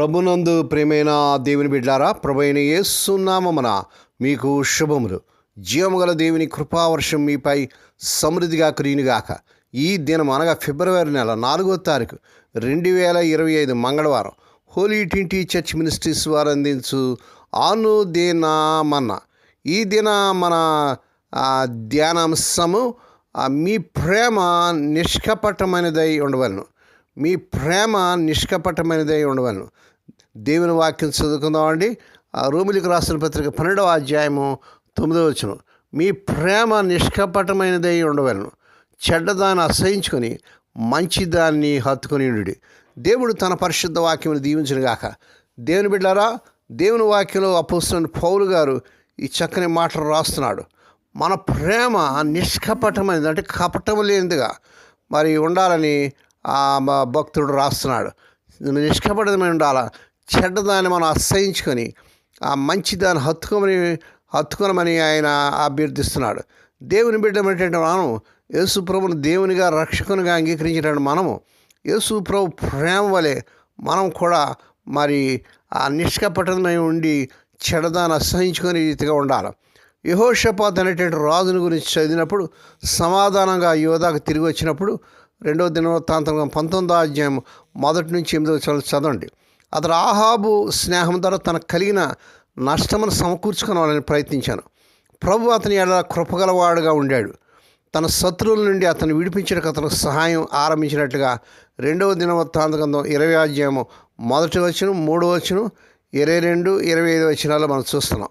ప్రభునందు ప్రేమైన దేవుని బిడ్డారా ప్రభు అయిన ఏసునామన మీకు శుభములు. జీవముగల దేవుని కృపావర్షం మీపై సమృద్ధిగా కురియునుగాక ఈ దినం అనగా ఫిబ్రవరి నెల నాలుగో తారీఖు రెండు వేల ఇరవై ఐదు మంగళవారం హోలీ ట్వంటీ చర్చ్ మినిస్ట్రీస్ వారు అందించు ఆను దినామన్న ఈ దిన మన ధ్యానాంశము మీ ప్రేమ నిష్కపటమైనదై ఉండవలను. మీ ప్రేమ నిష్కపటమైనదై ఉండవలను. దేవుని వాక్యం చదువుకుందామండి ఆ రూములకు రాసిన పత్రిక పన్నెండవ అధ్యాయము తొమ్మిదవ వచ్చును మీ ప్రేమ నిష్కపటమైనదై ఉండవలను. చెడ్డదాన్ని అసహించుకొని మంచిదాన్ని హత్తుకొని ఉండి దేవుడు తన పరిశుద్ధ వాక్యమును దీవించిన గాక. దేవుని బిడ్డారా దేవుని వాక్యంలో అపోస్తున్న పౌలు గారు ఈ చక్కని మాటలు రాస్తున్నాడు. మన ప్రేమ నిష్కపటమైనది అంటే కపటం లేనిదిగా మరి ఉండాలని ఆ భక్తుడు రాస్తున్నాడు. నిష్కపటమై ఉండాలా? చెడ్డదాన్ని మనం అసహించుకొని ఆ మంచిదాన్ని హత్తుకోమని హత్తుకోనమని ఆయన అభ్యర్థిస్తున్నాడు. దేవుని బిడ్డమైనటువంటి మనం యేసు ప్రభుని దేవునిగా రక్షకునిగా అంగీకరించినటువంటి మనము యేసు ప్రభు ప్రేమ వలె మనం కూడా మరి ఆ నిష్కపటమై ఉండి చెడదాన్ని అసహించుకునే రీతిగా ఉండాలి. యహోషపాత్ అనేటువంటి రాజుని గురించి చదివినప్పుడు సమాధానంగా యోధాకు తిరిగి వచ్చినప్పుడు రెండవ దినవృత్తాంతంగా పంతొమ్మిదో అధ్యాయం మొదటి నుంచి ఎనిమిదో చదువు చదవండి. అతడు ఆహాబు స్నేహం ద్వారా తనకు కలిగిన నష్టమును సమకూర్చుకోవాలని ప్రయత్నించాను. ప్రభు అతని ఎడ కృపగలవాడుగా ఉండాడు. తన శత్రువుల నుండి అతను విడిపించడానికి అతను సహాయం ఆరంభించినట్లుగా రెండవ దినవృత్తాంతకంలో ఇరవై అధ్యాయము మొదటి వచ్చిన మూడో వచ్చిన ఇరవై రెండు ఇరవై ఐదు వచ్చినాల్లో మనం చూస్తున్నాం.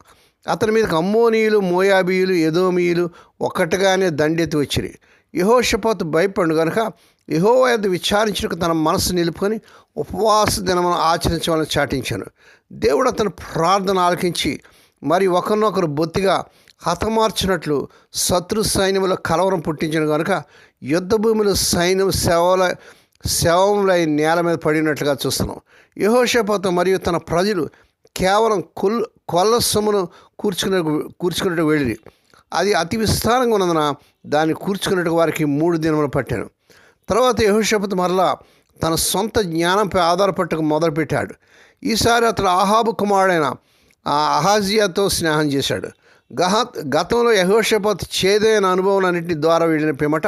అతని మీదకి అమ్మోనీయులు మోయాబీయులు ఎదోమీయులు ఒక్కటిగానే దండెత్తి వచ్చిరి. యహోషపాతు భయపడు కనుక యహో విచారించుటకు విచారించడానికి తన మనసు నిలుపుకొని ఉపవాస దినమును ఆచరించవాలని చాటించాను. దేవుడు అతను ప్రార్థన ఆలకించి మరి ఒకరినొకరు బొత్తిగా హతమార్చినట్లు శత్రు సైన్యముల కలవరం పుట్టించిన కనుక యుద్ధ భూమిలో సైన్యం సేవల శవములై నేల మీద పడినట్లుగా చూస్తున్నాం. యహోషపాత మరియు తన ప్రజలు కేవలం కొల్ కొల్ల సొమ్మును కూర్చుకునే కూర్చుకున్నట్టు వెళ్ళి అది అతి విస్తారంగా ఉన్నందున దాన్ని కూర్చుకున్నట్టు వారికి మూడు దినములు పట్టాను. తర్వాత యహోషపతి మరలా తన సొంత జ్ఞానంపై ఆధారపడటం మొదలుపెట్టాడు. ఈసారి అతడు ఆహాబు కుమారుడైన ఆ అహాజియాతో స్నేహం చేశాడు. గహ గతంలో యహోషపత్ చేదైన అనుభవాలన్నింటి ద్వారా వెళ్ళిన పిమ్మట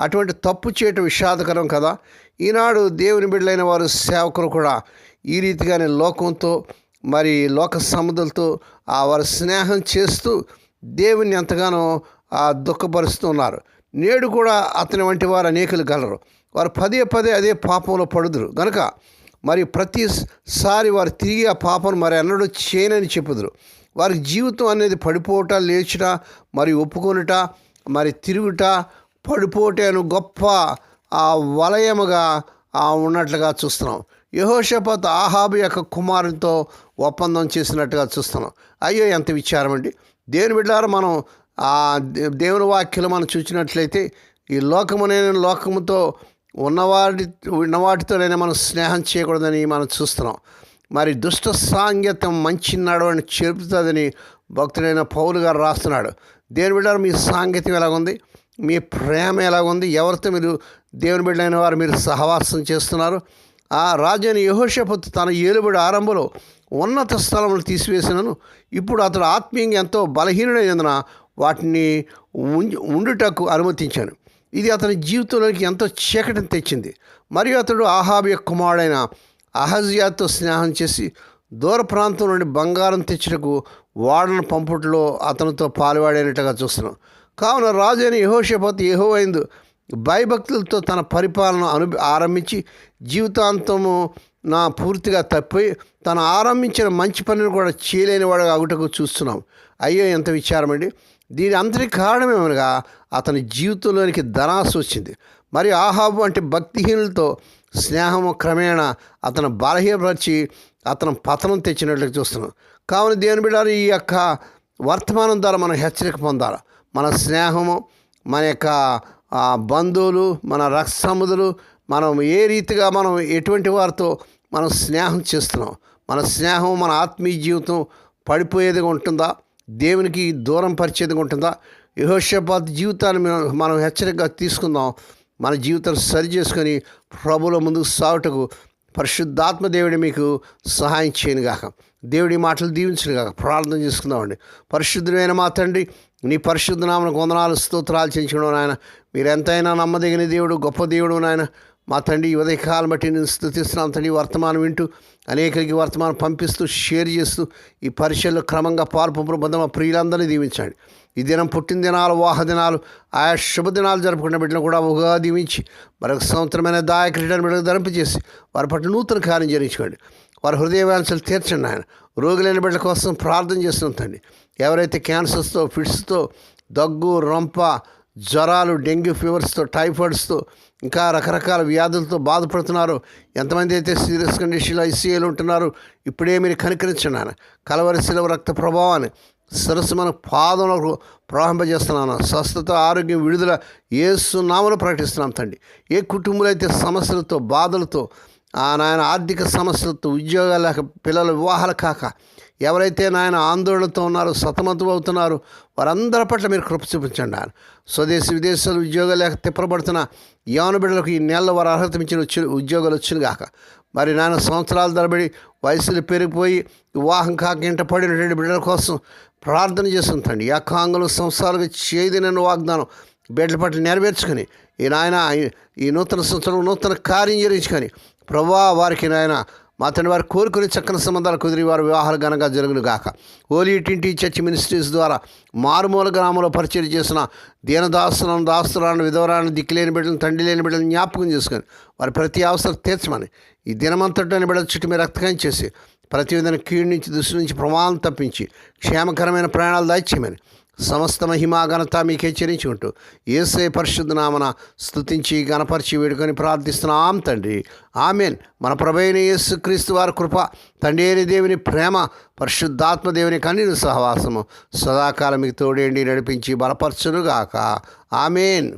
అటువంటి తప్పు చేయటం విషాదకరం కదా. ఈనాడు దేవుని బిడ్డలైన వారు సేవకులు కూడా ఈ రీతిగానే లోకంతో మరి లోక సముద్రులతో ఆ వారు స్నేహం చేస్తూ దేవుని ఎంతగానో ఆ దుఃఖపరుస్తున్నారు నేడు కూడా అతని వంటి వారు అనేకులు గలరు వారు పదే పదే అదే పాపంలో పడుదురు. గనుక మరి ప్రతిసారి వారు తిరిగి ఆ పాపను మరి ఎన్నడూ చేయనని చెప్పుదురు. వారి జీవితం అనేది పడిపోవట లేచుట మరి ఒప్పుకొనుట మరి తిరుగుట పడిపోటే గొప్ప ఆ వలయముగా ఉన్నట్లుగా చూస్తున్నాం. యహోషపత్ ఆహాబు యొక్క కుమారునితో ఒప్పందం చేసినట్టుగా చూస్తున్నాం. అయ్యో ఎంత విచారం అండి దేవుని బిడ్డారు మనం ఆ దేవుని వాక్యలు మనం చూసినట్లయితే ఈ లోకమునైన లోకముతో ఉన్నవాటి ఉన్నవాటితోనైనా మనం స్నేహం చేయకూడదని మనం చూస్తున్నాం. మరి దుష్ట సాంగత్యం మంచి నడవని చెబుతుందని భక్తుడైన పౌలు గారు రాస్తున్నాడు. దేవుని బిడ్డారు మీ సాంగత్యం ఎలాగుంది? మీ ప్రేమ ఎలాగుంది? ఎవరితో మీరు దేవుని బిడ్డైన వారు మీరు సహవాసం చేస్తున్నారు? ఆ రాజైన యహోషపత్ తన ఏలుబడి ఆరంభంలో ఉన్నత స్థలములు తీసివేసినను. ఇప్పుడు అతడు ఆత్మీయంగా ఎంతో బలహీనుడైనందున వాటిని ఉండుటకు అనుమతించాను. ఇది అతని జీవితంలోకి ఎంతో చీకటిని తెచ్చింది. మరియు అతడు ఆహాబ్ యొక్క కుమారుడైన అహజ్యాతో స్నేహం చేసి దూర ప్రాంతం నుండి బంగారం తెచ్చుటకు వాడను పంపుటలో అతనితో పాల్వాడైనట్టుగా చూస్తున్నాం. కావున రాజు అయిన యహోషపతి యహోవైందు భయభక్తులతో తన పరిపాలన అను ఆరంభించి జీవితాంతము నా పూర్తిగా తప్పిపోయి తను ఆరంభించిన మంచి పనిని కూడా చేయలేని వాడు అగుటకు చూస్తున్నాం. అయ్యో ఎంత విచారమండి. దీని అంతటి కారణమేమనగా అతని జీవితంలోనికి ధనాసు వచ్చింది. మరియు ఆహాబు అంటే భక్తిహీనులతో స్నేహము క్రమేణా అతను బలహీనపరిచి అతను పతనం తెచ్చినట్లు చూస్తున్నాం. కావున దేవుని బిడ్డారు ఈ యొక్క వర్తమానం ద్వారా మనం హెచ్చరిక పొందాలి. మన స్నేహము మన యొక్క బంధువులు మన రక్తసముదులు మనం ఏ రీతిగా మనం ఎటువంటి వారితో మనం స్నేహం చేస్తున్నాం. మన స్నేహం మన ఆత్మీయ జీవితం పడిపోయేదిగా ఉంటుందా? దేవునికి దూరం పరిచేదిగా ఉంటుందా? యహోషపాత్ జీవితాన్ని మనం మనం హెచ్చరికగా తీసుకుందాం. మన జీవితం సరి చేసుకొని ప్రభుల ముందుకు సాగుటకు పరిశుద్ధాత్మ దేవుడి మీకు సహాయం చేయనుగాక దేవుడి మాటలు దీవించనుగాక ప్రార్థన చేసుకుందామండి. పరిశుద్ధమైన మా తండ్రి నీ పరిశుద్ధ నామను వందనాలు స్తోత్రాలు చేయించడం నాయన. మీరు ఎంతైనా నమ్మదగిన దేవుడు గొప్ప దేవుడు నాయన. మా తండ్రి ఉదయకాలం బట్టి నేను స్థుతిస్తున్నాను తండ్రి వర్తమానం వింటూ అనేకరికి వర్తమానం పంపిస్తూ షేర్ చేస్తూ ఈ పరీక్షల్లో క్రమంగా పాల్పంపులు పొంద ప్రియులందరినీ దీవించండి. ఈ దినం పుట్టిన దినాలు వాహ దినాలు ఆయా శుభదినాలు జరుపుకున్న బిడ్డలు కూడా ఉగా దీవించి మరొక సంవత్సరమైన దాయ క్రీడను బిడ్డలు ధరింపజేసి వారి పట్ల నూతన కార్యం జరించుకోండి వారి హృదయవాంఛలు తీర్చండి ఆయన రోగులైన బిడ్డల కోసం ప్రార్థన చేస్తున్నాం తండ్రి. ఎవరైతే క్యాన్సర్స్తో ఫిట్స్తో దగ్గు రొంప జ్వరాలు డెంగ్యూ ఫీవర్స్తో టైఫాయిడ్స్తో ఇంకా రకరకాల వ్యాధులతో బాధపడుతున్నారు. ఎంతమంది అయితే సీరియస్ కండిషన్లో ఐసీఏలు ఉంటున్నారు ఇప్పుడే మీరు కనికరించండి ఆయన కలవరి శిలవ రక్త ప్రభావాన్ని సరస్సు మన పాదంలో ప్రవహింపజేస్తున్నాను. స్వస్థత ఆరోగ్యం విడుదల ఏసునామను ప్రకటిస్తున్నాం తండ్రి. ఏ కుటుంబంలో అయితే సమస్యలతో బాధలతో ఆ నాయన ఆర్థిక సమస్యలతో ఉద్యోగాలు లేక పిల్లల వివాహాలు కాక ఎవరైతే నాయన ఆందోళనతో ఉన్నారో సతమతం అవుతున్నారో వారందరి పట్ల మీరు కృప చూపించండి ఆయన. స్వదేశీ విదేశాలు ఉద్యోగాలు లేక తిప్పబడుతున్న యవన బిడ్డలకు ఈ నెలలో వారు అర్హత మించిన వచ్చి ఉద్యోగాలు వచ్చిన కాక మరి నాయన సంవత్సరాల తరబడి వయసులు పెరిగిపోయి వివాహం కాక ఇంట పడినటువంటి బిడ్డల కోసం ప్రార్థన చేస్తుంటండి ఈ కాంగలు సంవత్సరాలుగా చేయదినని వాగ్దానం బిడ్డల పట్ల నెరవేర్చుకొని ఈ నాయన ఈ- నూతన సంవత్సరం నూతన కార్యం చేయించుకొని ప్రభా వారికి నాయన మా తండ్రి వారు కోరుకుని చక్కని సంబంధాలు కుదిరి వారు వివాహాలు ఘనంగా జరుగును గాక ఓలీ టింటి చర్చ్ మినిస్ట్రీస్ ద్వారా మారుమూల గ్రామంలో పరిచయం చేసిన దీనదాసులను దాస్తులను విధవరాలను దిక్కులేని బిడ్డలను తండ్రి లేని బిడ్డలను జ్ఞాపకం చేసుకొని వారి ప్రతి అవసరం తీర్చమని ఈ దినమంతటిని బిడ్డల చుట్టూ మీరు రక్తకం చేసి ప్రతి విధంగా కీడు నుంచి దృష్టి నుంచి ప్రమాదం తప్పించి క్షేమకరమైన ప్రయాణాలు దాయిచ్యమని సమస్త మహిమా ఘనత మీకే చెల్లించుకుంటూ ఏసే పరిశుద్ధ నామన స్థుతించి గణపరిచి వేడుకొని ప్రార్థిస్తున్నాం తండ్రి. ఆమెన్. మన ప్రభైన యేసు క్రీస్తు వారి కృప తండ్రి అయిన దేవుని ప్రేమ పరిశుద్ధాత్మ దేవుని కన్నీరు సహవాసము సదాకాలం మీకు తోడేండి నడిపించి బలపరచునుగాక. ఆమెన్.